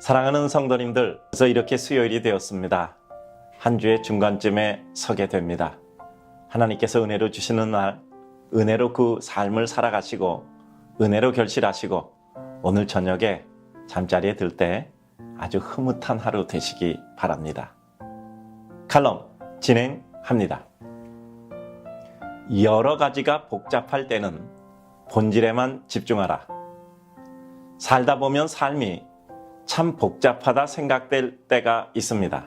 사랑하는 성도님들, 그래서 이렇게 수요일이 되었습니다. 한 주의 중간쯤에 서게 됩니다. 하나님께서 은혜로 주시는 날, 은혜로 그 삶을 살아가시고, 은혜로 결실하시고, 오늘 저녁에 잠자리에 들 때 아주 흐뭇한 하루 되시기 바랍니다. 칼럼 진행합니다. 여러 가지가 복잡할 때는 본질에만 집중하라. 살다 보면 삶이 참 복잡하다 생각될 때가 있습니다.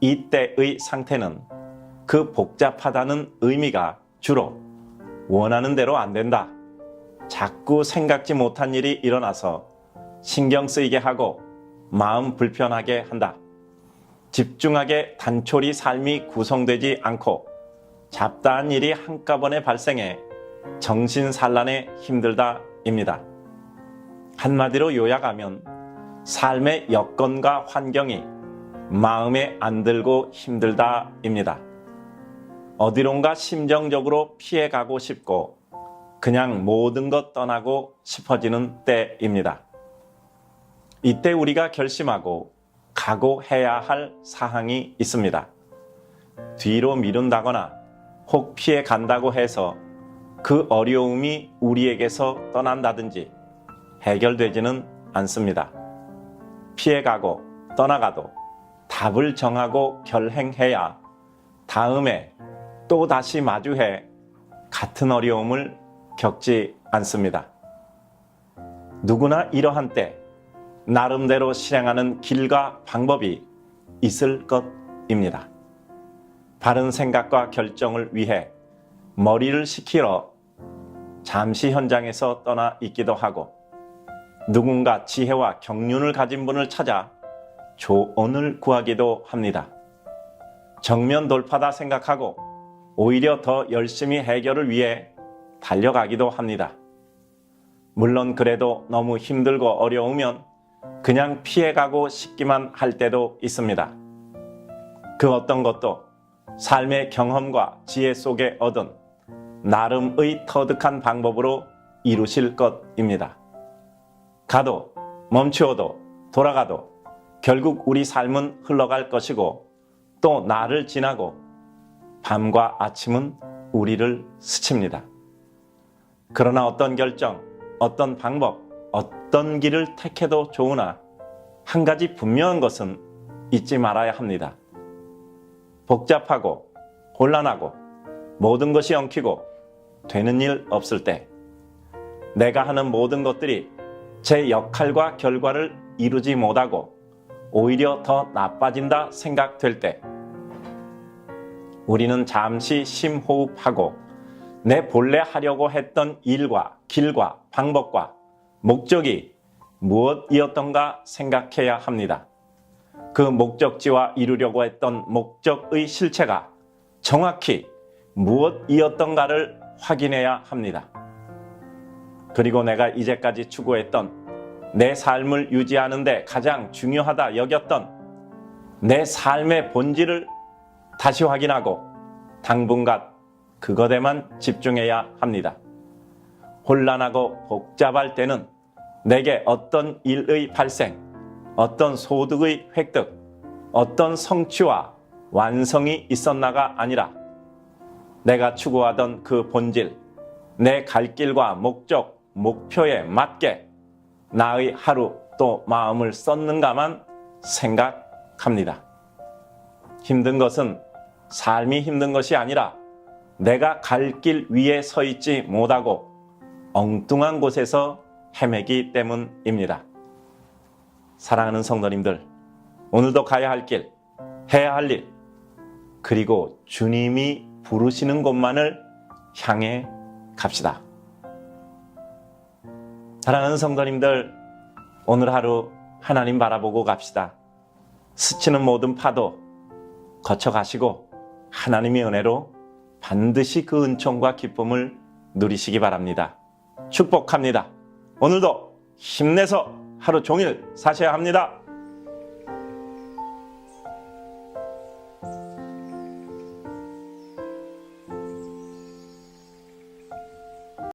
이때의 상태는 그 복잡하다는 의미가 주로 원하는 대로 안 된다. 자꾸 생각지 못한 일이 일어나서 신경 쓰이게 하고 마음 불편하게 한다. 집중하게 단촐히 삶이 구성되지 않고 잡다한 일이 한꺼번에 발생해 정신 산란에 힘들다입니다. 한마디로 요약하면 삶의 여건과 환경이 마음에 안 들고 힘들다입니다. 어디론가 심정적으로 피해가고 싶고 그냥 모든 것 떠나고 싶어지는 때입니다. 이때 우리가 결심하고 각오해야 할 사항이 있습니다. 뒤로 미룬다거나 혹 피해 간다고 해서 그 어려움이 우리에게서 떠난다든지 해결되지는 않습니다. 피해가고 떠나가도 답을 정하고 결행해야 다음에 또 다시 마주해 같은 어려움을 겪지 않습니다. 누구나 이러한 때 나름대로 실행하는 길과 방법이 있을 것입니다. 바른 생각과 결정을 위해 머리를 식히러 잠시 현장에서 떠나 있기도 하고 누군가 지혜와 경륜을 가진 분을 찾아 조언을 구하기도 합니다. 정면 돌파다 생각하고 오히려 더 열심히 해결을 위해 달려가기도 합니다. 물론 그래도 너무 힘들고 어려우면 그냥 피해가고 싶기만 할 때도 있습니다. 그 어떤 것도 삶의 경험과 지혜 속에 얻은 나름의 터득한 방법으로 이루실 것입니다. 가도 멈추어도 돌아가도 결국 우리 삶은 흘러갈 것이고 또 나를 지나고 밤과 아침은 우리를 스칩니다. 그러나 어떤 결정, 어떤 방법, 어떤 길을 택해도 좋으나 한 가지 분명한 것은 잊지 말아야 합니다. 복잡하고 곤란하고 모든 것이 엉키고 되는 일 없을 때 내가 하는 모든 것들이 제 역할과 결과를 이루지 못하고 오히려 더 나빠진다 생각될 때 우리는 잠시 심호흡하고 내 본래 하려고 했던 일과 길과 방법과 목적이 무엇이었던가 생각해야 합니다. 그 목적지와 이루려고 했던 목적의 실체가 정확히 무엇이었던가를 확인해야 합니다. 그리고 내가 이제까지 추구했던 내 삶을 유지하는데 가장 중요하다 여겼던 내 삶의 본질을 다시 확인하고 당분간 그것에만 집중해야 합니다. 혼란하고 복잡할 때는 내게 어떤 일의 발생, 어떤 소득의 획득, 어떤 성취와 완성이 있었나가 아니라 내가 추구하던 그 본질, 내 갈 길과 목적, 목표에 맞게 나의 하루 또 마음을 썼는가만 생각합니다. 힘든 것은 삶이 힘든 것이 아니라 내가 갈 길 위에 서 있지 못하고 엉뚱한 곳에서 헤매기 때문입니다. 사랑하는 성도님들, 오늘도 가야 할 길, 해야 할 일, 그리고 주님이 부르시는 곳만을 향해 갑시다. 사랑하는 성도님들, 오늘 하루 하나님 바라보고 갑시다. 스치는 모든 파도 거쳐가시고 하나님의 은혜로 반드시 그 은총과 기쁨을 누리시기 바랍니다. 축복합니다. 오늘도 힘내서 하루 종일 사셔야 합니다.